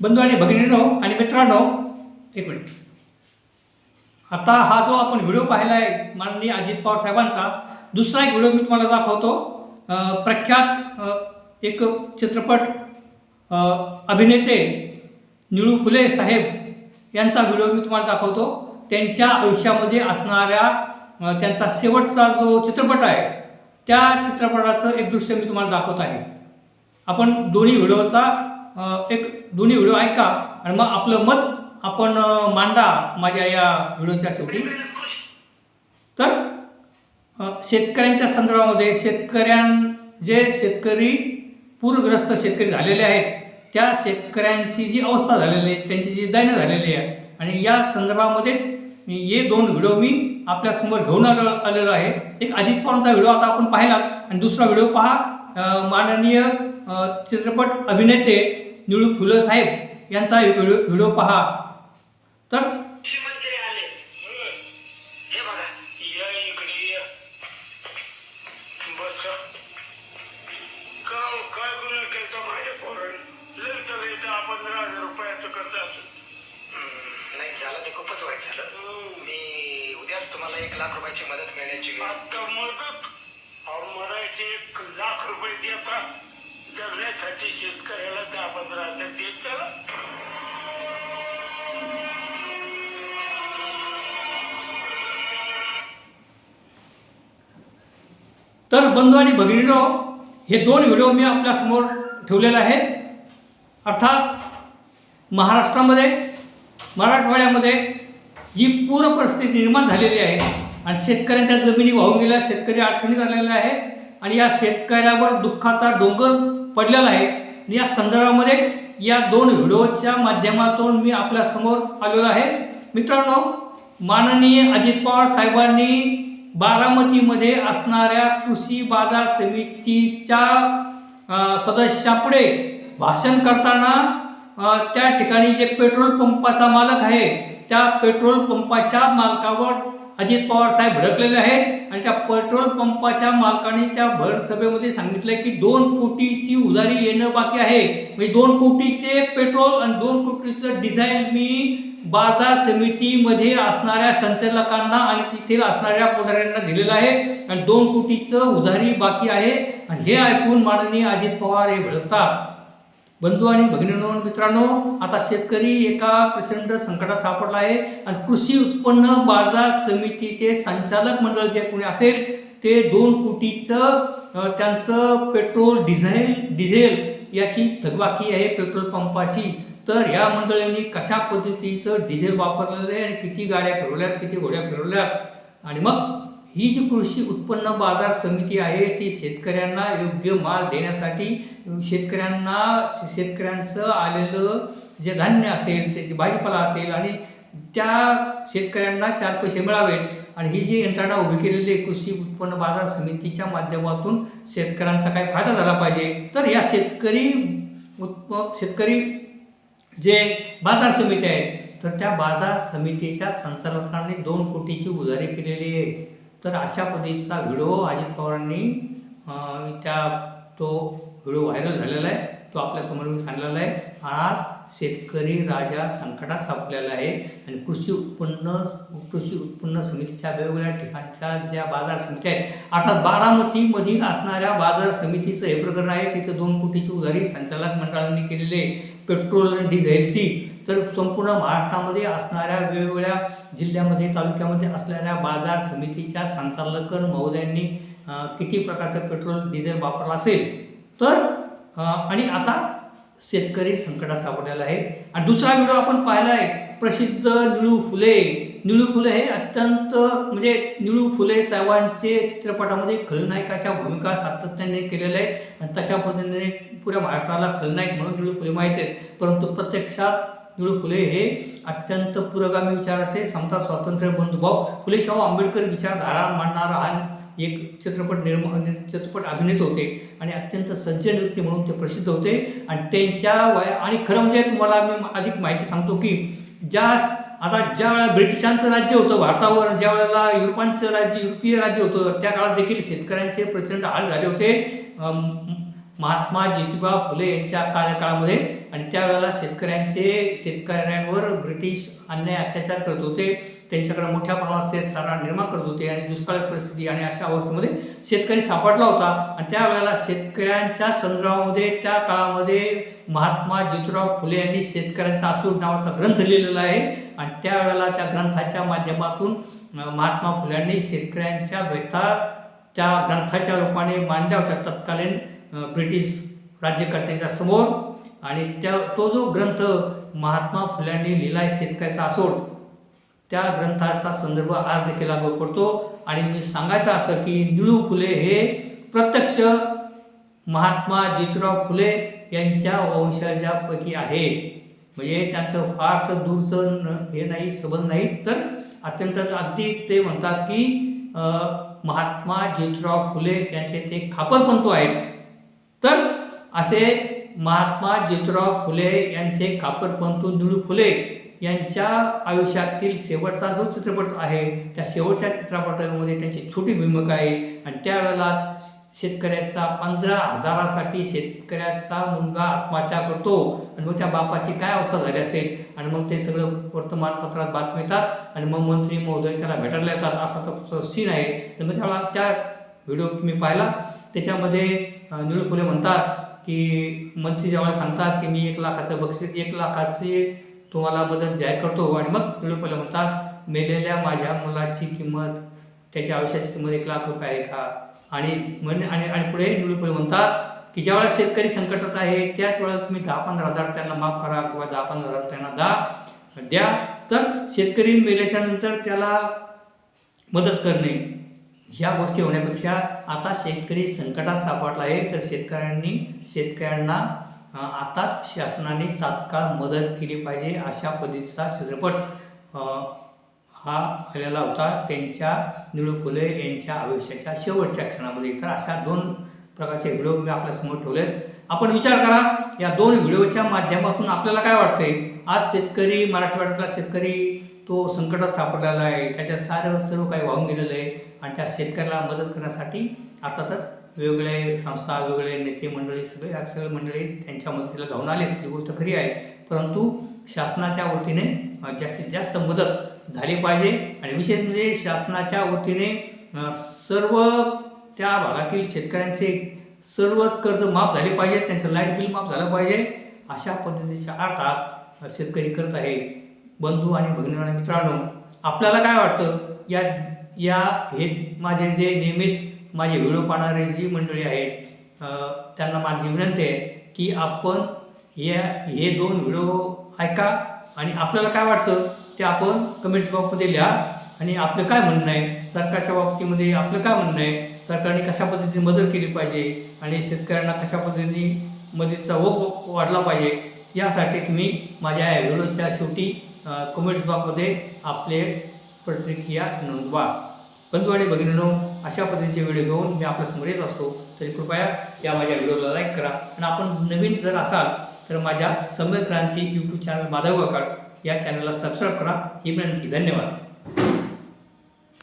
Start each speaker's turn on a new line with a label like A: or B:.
A: बंधू आणि भगिनींनो आणि मित्रांनो एक मिनिट. आता हा जो आपण व्हिडिओ पाहिला आहे माननीय अजित पवार साहेबांचा दुसरा एक व्हिडिओ मी तुम्हाला दाखवतो. प्रख्यात एक चित्रपट अभिनेते निळू फुले साहेब यांचा व्हिडिओ मी तुम्हाला दाखवतो. त्यांच्या आयुष्यामध्ये असणाऱ्या त्यांचा शेवटचा जो चित्रपट आहे त्या चित्रपटाचं एक दृश्य मी तुम्हाला दाखवत आहे. आपण दोन्ही व्हिडिओचा एक दोन्ही व्हिडिओ ऐका आणि मग आपलं मत आपण मांडा माझ्या या व्हिडिओच्या शेवटी. तर शेतकऱ्यांच्या संदर्भामध्ये शेतकऱ्यां जे शेतकरी पूरग्रस्त शेतकरी झालेले आहेत त्या शेतकऱ्यांची जी अवस्था झालेली आहे त्यांची जी दैन्य झालेली आहे आणि या संदर्भामध्येच मी हे दोन व्हिडिओ मी आपल्यासमोर घेऊन आलो आलेलो आहे. एक अजित पवारांचा व्हिडिओ आता आपण पाहिलात आणि दुसरा व्हिडिओ पहा माननीय चित्रपट अभिनेते निळू फुलं साहेब यांचा एक व्हिडिओ व्हिडिओ पहा. तर
B: मुख्यमंत्री आले. हे बघा.
C: या इकडे या. बस. का काय गुन्हा केलता माझ्या पोरण लय तर लय दहा पंधरा हजार रुपयाचं कर्ज असेल.
B: हम्म, नाही झालं ते खूपच वाईट झालं. मी उद्याच तुम्हाला एक लाख रुपयाची मदत मिळण्याची
C: मदत? अहो मरायचे एक लाख रुपये देता. जगण्यासाठी शेतकऱ्याला दहा पंधरा हजार देत चला.
A: तर बंधू आणि भगिनीनो हे दोन व्हिडिओ मी आपल्यासमोर ठेवलेले आहेत. अर्थात महाराष्ट्रामध्ये मराठवाड्यामध्ये जी पूर परिस्थिती निर्माण झालेली आहे आणि शेतकऱ्यांच्या जमिनी वाहून गेल्या शेतकरी अडचणीत आलेले आहे आणि या शेतकऱ्यावर दुःखाचा डोंगर पडलेला आहे. या संदर्भामध्येच या दोन व्हिडिओच्या माध्यमातून मी आपल्यासमोर आलेलो आहे. मित्रांनो माननीय अजित पवार साहेबांनी बारामतीमध्ये असणाऱ्या कृषी बाजार समितीच्या सदस्यापुढे भाषण करताना त्या ठिकाणी जे पेट्रोल पंपाचा मालक आहे त्या पेट्रोल पंपाच्या मालकावर अजित पवार साहेब भडकलेले आहेत आणि त्या पेट्रोल पंपाच्या मालकाने त्या भर सभेमध्ये सांगितलंय की दोन कोटीची उधारी येणं बाकी आहे. म्हणजे दोन कोटीचे पेट्रोल आणि दोन कोटीचं डिझेल मी बाजार समितीमध्ये असणाऱ्या संचालकांना आणि तिथे असणाऱ्या पुढाऱ्यांना दिलेलं आहे. आणि दोन कोटीचं उधारी बाकी आहे. आणि हे ऐकून माननीय अजित पवार हे भडकतात. बंधू आणि भगिनी मित्रांनो आता शेतकरी एका प्रचंड संकटात सापडला आहे आणि कृषी उत्पन्न बाजार समितीचे संचालक मंडळ जे कोणी असेल ते दोन कोटीचं त्यांचं पेट्रोल डिझेल डिझेल याची थकबाकी आहे पेट्रोल पंपाची. तर या मंडळींनी कशा पद्धतीचं डिझेल वापरलेलं आहे आणि किती गाड्या फिरवल्यात किती घोड्या फिरवल्यात? आणि मग ही जी कृषी उत्पन्न बाजार समिती आहे ती शेतकऱ्यांना योग्य माल देण्यासाठी शेतकऱ्यांना शेतकऱ्यांचं आलेलं जे धान्य असेल त्याची भाजीपाला असेल आणि त्या शेतकऱ्यांना चार पैसे मिळावेत. आणि ही जी यंत्रणा उभी केलेली आहे कृषी उत्पन्न बाजार समितीच्या माध्यमातून शेतकऱ्यांचा काय फायदा झाला पाहिजे. तर या शेतकरी उत्प शेतकरी जे बाजार समिती आहे तर त्या बाजार समितीच्या संचालकांनी दोन कोटीची उधारी केलेली आहे. तर अशा पद्धतीचा व्हिडिओ अजित पवारांनी त्या तो व्हिडिओ व्हायरल झालेला आहे तो आपल्यासमोर मी सांगलेला आहे. आज शेतकरी राजा संकटात सापलेला आहे आणि कृषी उत्पन्न कृषी उत्पन्न समितीच्या वेगवेगळ्या ठिकाणच्या ज्या बाजार समित्या आहेत अर्थात बारामतीमधील असणाऱ्या बाजार समितीचं हे प्रकरण आहे. तिथे दोन कोटीची उधारी संचालक मंडळांनी केलेली आहे. पेट्रोल आणि डिझेलची. तर संपूर्ण महाराष्ट्रामध्ये असणाऱ्या वेगवेगळ्या जिल्ह्यामध्ये तालुक्यामध्ये असलेल्या बाजार समितीच्या संचालक महोदयांनी किती प्रकारचं पेट्रोल डिझेल वापरलं असेल तर आणि आता शेतकरी संकटात सापडलेला आहे. आणि दुसरा व्हिडिओ आपण पाहिला आहे प्रसिद्ध निळू फुले. निळू फुले हे अत्यंत म्हणजे निळू फुले साहेबांचे चित्रपटामध्ये खलनायकाच्या भूमिका सातत्याने केलेल्या आहेत. आणि तशा पद्धतीने पुऱ्या महाराष्ट्राला खलनायक म्हणून निळू फुले माहीत आहेत. परंतु प्रत्यक्षात निळू फुले हे अत्यंत पुरोगामी विचाराचे समता स्वातंत्र्य बंधुभाव फुले शाहू आंबेडकर विचारधारा मांडणारा हा एक चित्रपट निर्माण चित्रपट अभिनेत होते आणि अत्यंत सज्जन व्यक्ती म्हणून ते प्रसिद्ध होते आणि त्यांच्या वया आणि खरं म्हणजे तुम्हाला मी अधिक माहिती सांगतो की ज्या आता ज्या वेळेला ब्रिटिशांचं राज्य होतं भारतावर ज्या वेळेला युरोपांचं राज्य युरोपीय राज्य होतं त्या काळात देखील शेतकऱ्यांचे प्रचंड हाल झाले होते महात्मा ज्योतिबा फुले यांच्या कार्यकाळामध्ये आणि त्यावेळेला शेतकऱ्यांचे शेतकऱ्यांवर ब्रिटिश अन्याय अत्याचार करत होते. त्यांच्याकडे मोठ्या प्रमाणात शेतसारा निर्माण करत होते आणि दुष्काळी परिस्थिती आणि अशा अवस्थेमध्ये शेतकरी सापडला होता. आणि त्यावेळेला शेतकऱ्यांच्या संग्रामामध्ये त्या काळामध्ये महात्मा ज्योतिराव फुले यांनी शेतकऱ्यांचा असूर नावाचा ग्रंथ लिहिलेला आहे. आणि त्यावेळेला त्या ग्रंथाच्या माध्यमातून महात्मा फुल्यांनी शेतकऱ्यांच्या व्यथा त्या ग्रंथाच्या रूपाने मांडल्या होत्या तत्कालीन ब्रिटिश राज्यकर्त्यांच्या समोर आणि त्या तो जो ग्रंथ महात्मा फुल्यांनी लिहिला आहे शेतकऱ्याचा असोड त्या ग्रंथाचा संदर्भ आज देखील लागू पडतो. आणि मी सांगायचं असं की निळू फुले हे प्रत्यक्ष महात्मा ज्योतिराव फुले यांच्या वंशाच्यापैकी आहे. म्हणजे त्यांचं फारसं दूरचं हे नाही संबंध नाही. तर अत्यंत अगदी ते म्हणतात की महात्मा ज्योतिराव फुले यांचे ते खापर खापरपंतू आहेत. तर असे महात्मा ज्योतिराव फुले यांचे कापरपंतू निळू फुले यांच्या आयुष्यातील शेवटचा जो चित्रपट आहे त्या शेवटच्या चित्रपटामध्ये त्यांची छोटी भूमिका आहे. आणि त्यावेळेला शेतकऱ्याचा पंधरा हजारासाठी शेतकऱ्याचा मुलगा आत्महत्या करतो आणि मग त्या बापाची काय अवस्था झाली असेल? आणि मग ते सगळं वर्तमानपत्रात बातमी येतात आणि मग मंत्री महोदय त्याला भेटायला येतात असा तो सीन आहे. आणि मग त्यावेळेला त्या व्हिडिओ मी पाहिला. त्याच्यामध्ये निळू फुले म्हणतात की मंत्री ज्यावेळेला सांगतात की मी एक लाखाचं बक्षीस एक लाखाची तुम्हाला मदत जाहीर करतो. आणि मग निळू फुले म्हणतात मेलेल्या माझ्या मुलाची किंमत त्याच्या आयुष्याची किंमत एक लाख रुपये आहे का? आणि म्हणजे आणि आणि पुढे निळू फुले म्हणतात की ज्यावेळेस शेतकरी संकटात आहे त्याच वेळेला तुम्ही दहा पंधरा हजार त्यांना माफ करा किंवा दहा पंधरा हजार त्यांना दा द्या. तर शेतकरी मेल्याच्या नंतर त्याला मदत करणे. ह्या गोष्टी होण्यापेक्षा आता शेतकरी संकटात सापडला आहे. तर शेतकऱ्यांनी शेतकऱ्यांना आताच शासनाने तात्काळ मदत केली पाहिजे अशा पद्धतीचा चित्रपट हा आलेला होता. त्यांच्या निळू फुले यांच्या आयुष्याच्या शेवटच्या क्षणामध्ये. तर अशा दोन प्रकारचे व्हिडिओ मी आपल्यासमोर ठेवले आपण विचार करा या दोन व्हिडिओच्या माध्यमातून आपल्याला काय वाटतंय? आज शेतकरी मराठवाड्यातला शेतकरी तो संकटात सापडलेला आहे. त्याच्या सारं सर्व काही वाहून गेलेलं आहे. आणि त्या शेतकऱ्याला मदत करण्यासाठी अर्थातच वेगवेगळे संस्था वेगवेगळे नेते मंडळी सगळे सगळे मंडळी त्यांच्या मदतीला धावून आले ही गोष्ट खरी आहे. परंतु शासनाच्या वतीने जास्तीत जास्त मदत झाली पाहिजे. आणि विशेष म्हणजे शासनाच्या वतीने सर्व त्या भागातील शेतकऱ्यांचे सर्वच कर्ज माफ झाले पाहिजे त्यांचं लाइट बिल माफ झालं पाहिजे. अशा पद्धतीच्या अर्थात शेतकरी करत आहे. बंधू आणि भगिनी आणि मित्रांनो आपल्याला काय वाटतं? या या हे माझे जे नियमित माझे व्हिडिओ पाहणारे जी मंडळी आहेत त्यांना माझी विनंती आहे की आपण या हे दोन व्हिडिओ ऐका आणि आपल्याला काय वाटतं ते आपण कमेंट्स बॉक्समध्ये लिहा. आणि आपलं काय म्हणणं आहे? सरकारच्या बाबतीमध्ये आपलं काय म्हणणं आहे? सरकारने कशा पद्धतीने मदत केली पाहिजे? आणि शेतकऱ्यांना कशा पद्धतीने मदतीचा ओघ वाढला पाहिजे? यासाठी तुम्ही माझ्या या व्हिडिओच्या शेवटी कमेंट्स बॉक्समध्ये आपले प्रतिक्रिया नोंदवा. बंधू आणि भगिनीनो अशा पद्धतीचे व्हिडिओ घेऊन मी आपल्यासमोर येत असतो. तरी कृपया या माझ्या व्हिडिओला लाईक करा. आणि आपण नवीन जर असाल तर माझ्या समय क्रांती यूट्यूब चॅनल माधव गावकर या चॅनलला सबस्क्राईब करा. ही विनंती. धन्यवाद.